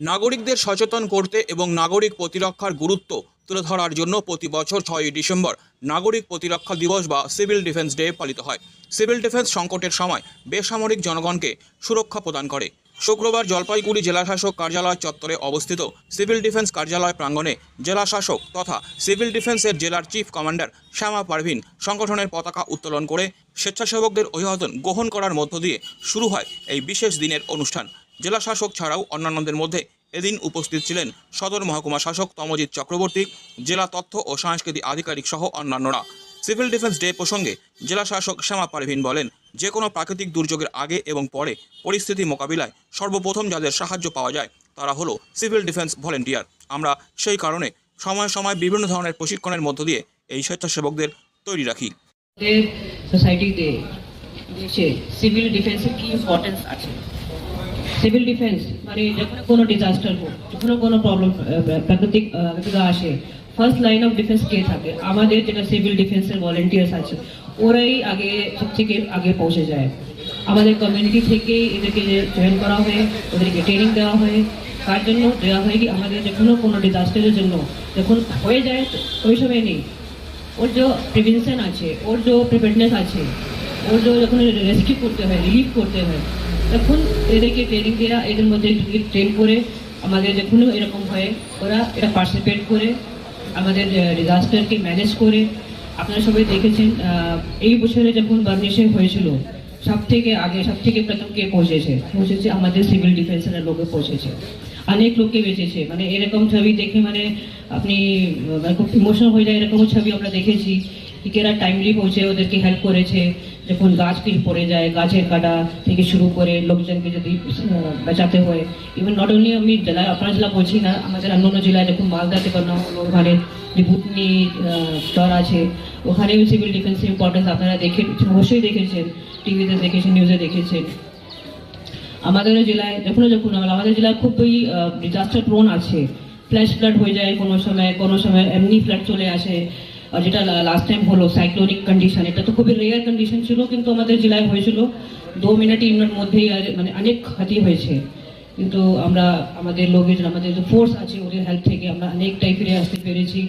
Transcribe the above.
নাগরিকদের সচেতন করতে এবং নাগরিক প্রতিরক্ষার গুরুত্ব তুলে ধরার জন্য প্রতি বছর ছয়ই ডিসেম্বর নাগরিক প্রতিরক্ষা দিবস বা সিভিল ডিফেন্স ডে পালিত হয়। সিভিল ডিফেন্স সংকটের সময় বেসামরিক জনগণকে সুরক্ষা প্রদান করে। শুক্রবার জলপাইগুড়ি জেলাশাসক কার্যালয় চত্বরে অবস্থিত সিভিল ডিফেন্স কার্যালয় প্রাঙ্গণে জেলাশাসক তথা সিভিল ডিফেন্সের জেলার চিফ কমান্ডার শ্যামা পারভিন সংগঠনের পতাকা উত্তোলন করে স্বেচ্ছাসেবকদের অভিবাদন গ্রহণ করার মধ্য দিয়ে শুরু হয় এই বিশেষ দিনের অনুষ্ঠান। জেলাশাসক ছাড়াও অন্যান্যদের মধ্যে এদিন উপস্থিত ছিলেন সদর মহকুমা শাসক তমজিৎ চক্রবর্তী, জেলা তথ্য ও সাংস্কৃতিক আধিকারিক সহ অন্যান্যরা। সিভিল ডিফেন্স ডে প্রসঙ্গে জেলা শাসক শ্যামা পারভিন বলেন, যে কোনো প্রাকৃতিক দুর্যোগের আগে এবং পরে পরিস্থিতি মোকাবিলায় সর্বপ্রথম যাদের সাহায্য পাওয়া যায় তারা হলো সিভিল ডিফেন্স ভলেন্টিয়ার। আমরা সেই কারণে সময় সময় বিভিন্ন ধরনের প্রশিক্ষণের মধ্য দিয়ে এই স্বেচ্ছাসেবকদের তৈরি রাখি। সোসাইটিতে সিভিল ডিফেন্সের কি ইম্পর্টেন্স আছে? সিভিল ডিফেন্স মানে যখন কোনো ডিজাস্টার হোক যখন কোনো প্রবলেম প্রাকৃতিক বিপদা আসে ফার্স্ট লাইন অফ ডিফেন্স কে থাকে? আমাদের যেটা সিভিল ডিফেন্সের ভলেন্টিয়ার্স আছে, ওরাই আগে সব থেকে আগে পৌঁছে যায়। আমাদের কমিউনিটি থেকে এদেরকে জয়েন করা হয়, ওদেরকে ট্রেনিং দেওয়া হয়। তার জন্য দেওয়া হয় কি, আমাদের যখন কোনো ডিজাস্টারের জন্য যখন হয়ে যায়, ওই সময় নেই। ওর যে প্রিভেনশন আছে, ওর যে প্রিপেয়ারনেস আছে, ওর যে যখন রেস্কিউ করতে হয় রিলিফ করতে হয় তখন এদেরকে ট্রেনিং দেওয়া এদের মধ্যে ট্রেন করে, আমাদের যখন এরকম হয়, ওরা এটা পার্টিসিপেট করে, আমাদের ডিজাস্টারকে ম্যানেজ করে। আপনারা সবাই দেখেছেন এই বছরে যখন বার্নিশে হয়েছিল সব থেকে আগে সব থেকে প্রথম কে পৌঁছেছে? পৌঁছেছে আমাদের সিভিল ডিফেন্সের লোকে পৌঁছেছে। অনেক লোককে বেঁচেছে। মানে এরকম ছবি দেখে মানে আপনি মানে খুব ইমোশনাল হয়ে যায় এরকম ছবি আমরা দেখেছি। কি এরা টাইমলি পৌঁছে ওদেরকে হেল্প করেছে। যখন গাছ কি পড়ে যায়, গাছের কাটা থেকে শুরু করে লোকজনকে যদি বাঁচাতে হয়। ইভেন নট অনলি আমি জেলা আপনার জেলা বলছি না আমাদের অন্য জেলায় যখন মালদাতে হলো ওখানে যে ভুতনি চর আছে, ওখানেও সিভিল ডিফেন্সের ইম্পর্টেন্স আপনারা দেখে অবশ্যই দেখেছেন, টিভিতে দেখেছেন নিউজে দেখেছেন। আমাদের জেলায় যখন যখন আমাদের জেলায় খুবই ডিজাস্টার প্রোন আছে। ফ্ল্যাশ ফ্লাড হয়ে যায় কোনো সময় কোনো সময় এমনি ফ্ল্যাট চলে আসে। যেটা লাস্ট টাইম হলো সাইক্লোনিক কন্ডিশন এটা তো খুবই রেয়ার কন্ডিশন ছিল, কিন্তু আমাদের জেলায় হয়েছিল। দু মিনিট মিনিট মধ্যেই মানে অনেক ক্ষতি হয়েছে। কিন্তু আমরা, আমাদের লোকের, আমাদের যে ফোর্স আছে, ওদের হেল্প থেকে আমরা অনেকটাই ফিরে আসতে পেরেছি।